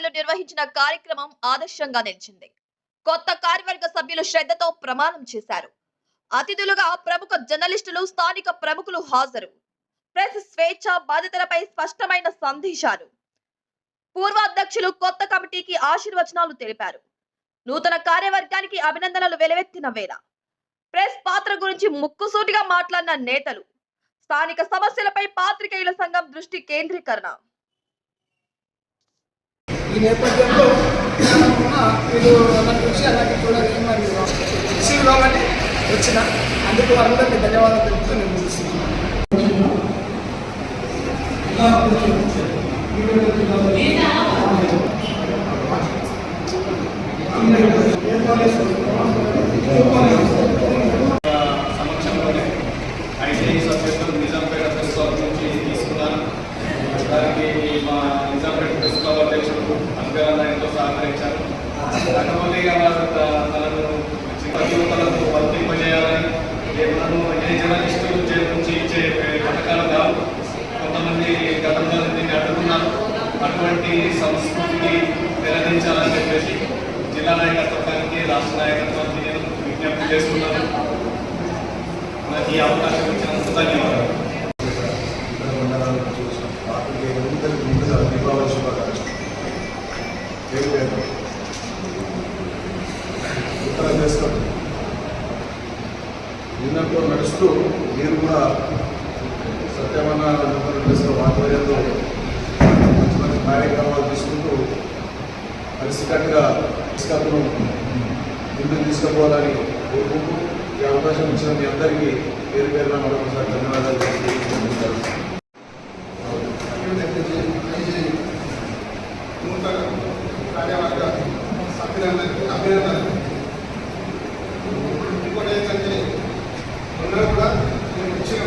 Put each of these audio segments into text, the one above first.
స్థాయిలో నిర్వహించిన కార్యక్రమం ఆదర్శంగా నిలిచింది. కొత్త కార్యవర్గ సభ్యులు శ్రద్ధతో ప్రమాణం చేశారు. అతిథులుగా ప్రముఖ జర్నలిస్టులు స్థానిక ప్రముఖులు హాజరు. ప్రెస్ స్వేచ్ఛ బాధ్యతలపై స్పష్టమైన సందేశాలు. పూర్వ అధ్యక్షులు కొత్త కమిటీకి ఆశీర్వచనాలు తెలిపారు. నూతన కార్యవర్గానికి అభినందనలు వెలువెత్తిన వేళ. ప్రెస్ పాత్ర గురించి ముక్కుసూటిగా మాట్లాడిన నేతలు స్థానిక సమస్యలపై పాత్రికేయుల సంఘం దృష్టి కేంద్రీకరణ. ఈ నేపథ్యంలో వీళ్ళు అలా చూసి అలాగే చూడాలి మరి రిసీవ్ కాబట్టి వచ్చిన అందుకు వారందరికీ ధన్యవాదాలు తెలుపుతూ నేను ముగిస్తున్నాను. ఏ ఇచ్చే పథకాలు కావు. కొంతమంది గతంలో దీన్ని అడ్డుకున్నారు అటువంటి సంస్కృతికి నిలదించాలని చెప్పేసి జిల్లా నాయకత్వానికి రాష్ట్ర నాయకత్వానికి నేను విజ్ఞప్తి చేస్తున్నాను. నాకు ఈ అవకాశం ఇచ్చినందుకు ధన్యవాదాలు. చేస్తూ మంచి మంచి కార్యక్రమాలు తీసుకుంటూ కలిసికట్టుగా తీసుకప్పును ముందుకు తీసుకుపోవాలని కోరుకుంటూ ఈ అవకాశం ఇచ్చిన మీ అందరికీ పేరు పేరున మరొకసారి ధన్యవాదాలు తెలియజేస్తున్నాను. అభినందనలు ఇంకోటి ఏంటంటే ఉన్నా కూడా మేము వచ్చిన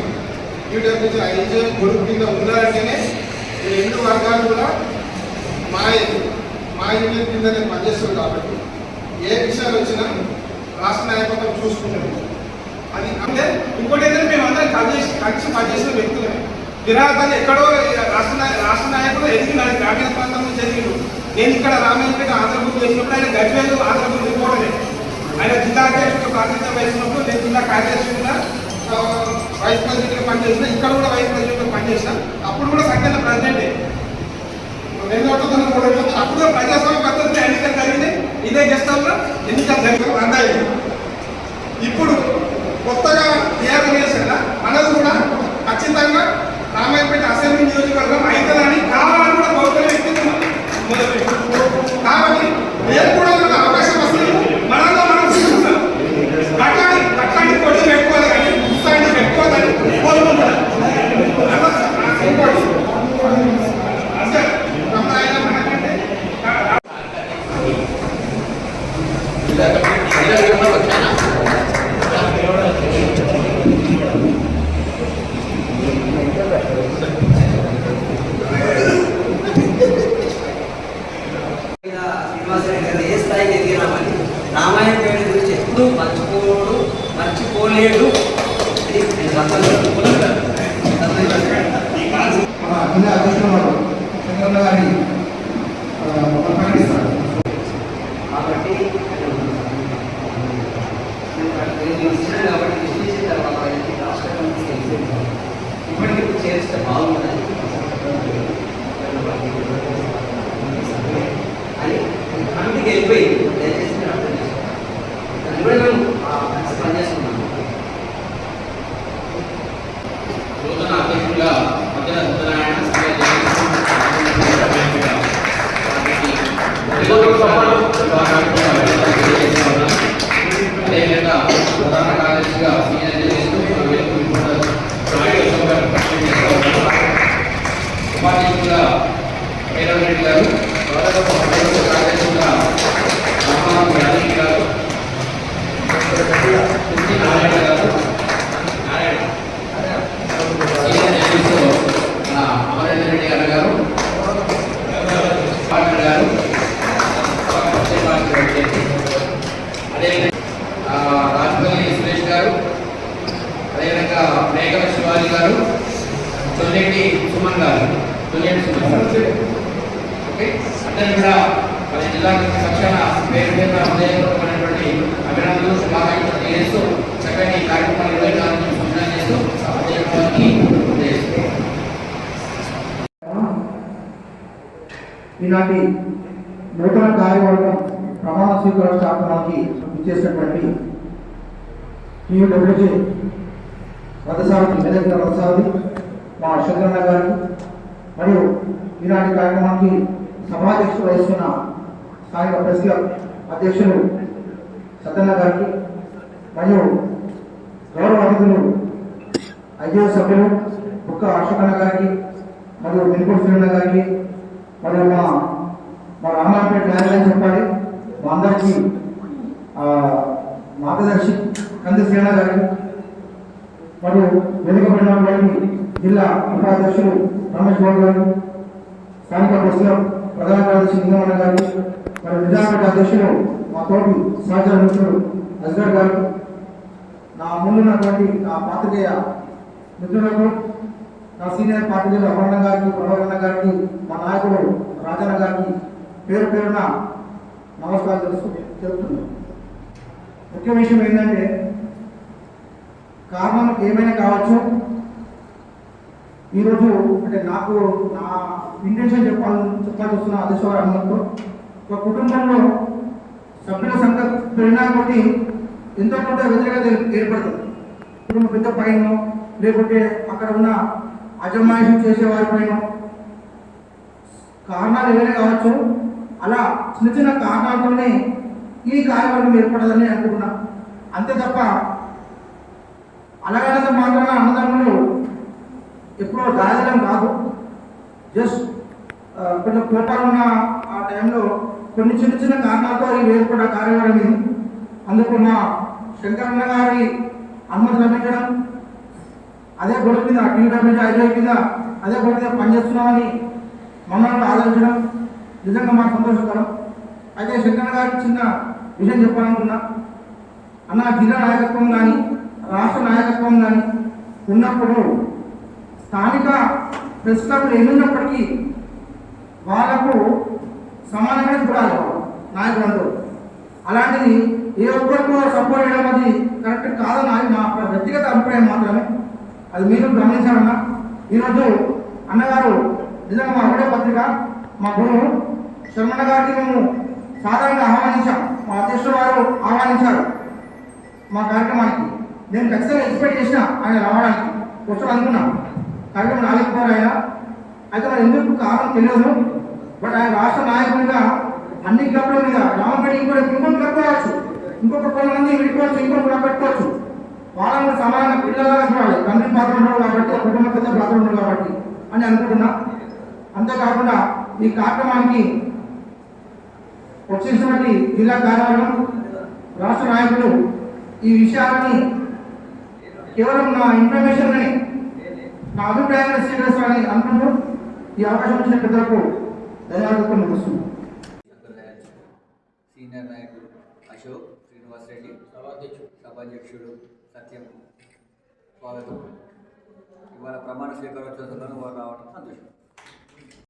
యూట్యూబ్ నుంచి ఐదు గొడుగు కింద ఉన్నారంటేనే ఈ రెండు వర్గాలు కూడా మా మా యూనియన్ కిందనే పనిచేస్తుంది కాబట్టి ఏ విషయాలు వచ్చినా రాష్ట్ర నాయకత్వం చూసుకుంటాం అది అంటే ఇంకోటి ఏంటంటే మేము అందరం కలిసి కలిసి పనిచేసిన వ్యక్తులే విరాగాలు ఎక్కడో రాష్ట్ర నాయ- రాష్ట్ర నాయకులు ఎదిగి గ్రామీణ ప్రాంతంలో జరిగిండు నేను ఇక్కడ రామాయణపేట ఆంధ్రప్రదేశ్ చేసినప్పుడు ఆయన గజ్వేలు ఆంధ్రప్రదేశ్ పోవడమే. ఆయన జిల్లా అధ్యక్షుడు ప్రాతినిధ్యం వహించినప్పుడు నేను జిల్లా కార్యదర్శిగా ఆ, వైస్ ప్రెసిడెంట్గా పనిచేసిన ఇక్కడ కూడా వైస్ ప్రెసిడెంట్గా పనిచేసిన అప్పుడు కూడా సత్యన ప్రెసిడెంటే రెండు వందల మూడు వందల అప్పుడు కూడా ప్రజాస్వామ్య పద్ధతిలో ఎన్నికలు జరిగింది ఇదే గెస్ట్ హౌస్లో ఎన్నికలు జరిగింది రద్దాయి ఇప్పుడు కొత్తగా టీఆర్ఎస్ చేసిన మనది కూడా ఖచ్చితంగా రామాయణపేట అసెంబ్లీ నియోజక అవుతుందని కావాలని కూడా కోరుకునే వ్యక్తి మొదలు కాబట్టి నేను కూడా మనకు అవకాశం వస్తుంది మనలో మనం చూసుకుంటాం కట్టాలి కట్టాలి కొట్టి పెట్టుకోవాలి కానీ పుస్తకాన్ని పెట్టుకోవాలని కోరుకుంటాను అలా ఇంకోటి అంటే మన ఆయన మనకంటే శ్రీనివాసరెడ్డి గారు ఏ స్థాయికి ఎదిగినామని రామాయణ పేరు గురించి ఎప్పుడూ మర్చిపోడు మర్చిపోలేడు అది నేను సంతోషం మన జిల్లా అధ్యక్షుడు చంద్రన్న గారి ఆ, ప్రకటిస్తారు కాబట్టి నేను ఇచ్చినాను కాబట్టి విశ్లేషించిన తర్వాత ఆయనకి రాష్ట్ర కమిటీ తెలిసింది ఇప్పటికి ఇప్పుడు చేస్తే బాగుందని అని కమిటీకి వెళ్ళిపోయింది దయచేసి మీరు అర్థం చేసుకోవాలి దాన్ని కూడా మేము ఆ, పనిచేస్తున్నాము నూతన అధ్యక్షులుగా మధ్య సత్యనారాయణ శ్రీ అదేవిధంగా ప్రధాన కార్యదర్శిగా senior journalist Velugu reporter Sai Ashok గారు పరిచయం చేసుకోవాలి. ఉపాధ్యక్షులుగా భైరవ్ రెడ్డి గారు ప్రధాన కార్యదర్శిగా రామారావు యాదగిరి గారు కుంచి నారాయణ గారు నారాయణ సీనియర్ జర్నలిస్టు మన అమరేంద్ర రెడ్డి గారు గారు పార్ట్నర్ గారు అదేవిధంగా ఆ, రాజపల్లి సురేష్ గారు అదేవిధంగా మేఘల శివాజీ గారు తొల్లెడ్డి సుమన్ గారు తొల్లెడ్డి సుమన్ గారు ఓకే అందరూ కూడా మన జిల్లా పక్షాన పేరు పేరున హృదయపూర్వకమైనటువంటి అభినందనలు శుభాకాంక్షలు తెలియజేస్తూ చక్కని ఈ కార్యక్రమాలు నిర్వహించాలని సూచన చేస్తూ అధ్యక్షుడికి తెలియజేస్తున్నాను ఈనాటి నూతన కార్యవర్గం ప్రమాణ స్వీకార శాసనానికి ఇచ్చేసినటువంటి టీయూడబ్ల్యూజీ రథసారథి మేనేజర్ రథసారథి మా శంకరన్న గారు మరియు ఈనాటి కార్యక్రమానికి సభాధ్యక్షుడు వహిస్తున్న స్థానిక ప్రెస్ క్లబ్ అధ్యక్షులు సత్యన్న గారికి మరియు గౌరవ అతిథులు ఐదో సభ్యులు బుక్క అశోకన్న గారికి మరియు వెనుకొండ శ్రీరణ గారికి మరియు మా మా రామాపేట న్యాయాలయం చెప్పాలి? మా అందరికీ మార్గదర్శి కంది శ్రీరణ గారికి మరియు వెనుకబడినటువంటి జిల్లా ఉపాధ్యక్షులు రమేష్ బాబు గారు స్థానిక బస్సులో ప్రధాన కార్యదర్శి లింగమన్న గారు మరి విద్యాపేట అధ్యక్షులు మా తోటి సహచర మిత్రుడు అజ్గర్ గారు. నా ముందున్నటువంటి నా పాత్రికేయ మిత్రులకు నా సీనియర్ పార్టీలు అమరణ గారిని ప్రభాకరణ గారిని మా నాయకుడు రాజన్న గారిని పేరు పేరున నమస్కారం తెలుసు చెబుతున్నాను ముఖ్య విషయం ఏంటంటే కారణం ఏమైనా కావచ్చు? ఈరోజు అంటే నాకు నా ఇంటెన్షన్ చెప్పాలని చెప్పాల్సి వస్తున్న అధ్యక్ష అనుమతితో ఒక కుటుంబంలో సభ్యుల సంఖ్య పెరిగినా కొట్టి ఎంతో కొంత వ్యతిరేకత ఏర్పడుతుంది. కుటుంబ పెద్ద పైన లేకుంటే అక్కడ ఉన్న అజమాయిషం చేసే కారణాలు ఏమైనా కావచ్చు? అలా చిన్న చిన్న కారణాలతోనే ఈ కార్యక్రమం ఏర్పడదని అనుకుంటున్నా. అంతే తప్ప అలాగైనా మాత్రమే అన్నదమ్ములు ఎప్పుడో దాయడం కాదు. జస్ట్ కొంచెం కోపాలు ఉన్న ఆ టైంలో కొన్ని చిన్న చిన్న కారణాలతో ఈ ఏర్పడ్డ కార్యక్రమం అందుకున్న అందుకు మా శంకరన్న గారి అనుమతి లభించడం అదే గొడవ మీద టీడబ్ల్యూ ఐదు కింద అదే గొడవ మీద పనిచేస్తున్నామని మమ్మల్ని ఆలోచించడం నిజంగా మాకు సంతోషకరం. అయితే శంకర్ గారికి చిన్న విషయం చెప్పాలనుకున్నా అన్న జిల్లా నాయకత్వం కానీ రాష్ట్ర నాయకత్వం కానీ ఉన్నప్పుడు స్థానిక ప్రెస్ క్లబ్లు ఎన్నున్నప్పటికీ వాళ్ళకు సమానంగా చూడాలి నాయకులందరూ. అలాంటిది ఏ ఒక్కరికో సపోర్ట్ చేయడం అది కరెక్ట్ కాదని నా వ్యక్తిగత అభిప్రాయం మాత్రమే. అది మీరు గమనించాలన్నా ఈరోజు అన్నగారు నిజంగా మా ఒకటే పత్రిక మా గురువు శర్మన్న గారికి మేము సాధారణంగా ఆహ్వానించాం. మా అధ్యక్షుడు వారు ఆహ్వానించారు మా కార్యక్రమానికి. నేను ఖచ్చితంగా ఎక్స్పెక్ట్ చేసిన ఆయన రావడానికి వచ్చాడు అనుకున్నాం. కార్యక్రమం రాలేకపోయారు ఆయన. అయితే మరి ఎందుకు కారణం తెలియదు. బట్ ఆయన రాష్ట్ర నాయకుడిగా అన్ని క్లబ్ల మీద రామపేట ఇంకో ఇంకొక క్లబ్ కావచ్చు ఇంకొక కొంతమంది విడిపోవచ్చు ఇంకొక క్లబ్ పెట్టుకోవచ్చు. వాళ్ళని సమానంగా పిల్లలుగా చూడాలి తండ్రి పాత్ర ఉన్నాడు కాబట్టి కుటుంబ పెద్ద పాత్ర ఉన్నాడు కాబట్టి అని అనుకుంటున్నా. అంతేకాకుండా ఈ కార్యక్రమానికి వచ్చేసినటువంటి జిల్లా కార్యవర్గం రాష్ట్ర నాయకులు ఈ విషయాలని కేవలం నా ఇన్ఫర్మేషన్ నా అభిప్రాయాన్ని స్వీకరిస్తానని అనుకుంటూ ఈ అవకాశం ఇచ్చిన పెద్దలకు ధన్యవాదాలు ముగిస్తున్నాను సీనియర్ నాయకుడు అశోక్ శ్రీనివాస్ రెడ్డి సభాధ్యక్షుడు. సభాధ్యక్షుడు. సత్యం. స్వాగతం. ఇవాళ ప్రమాణ స్వీకారోత్సవంలో వారు రావడం సంతోషం.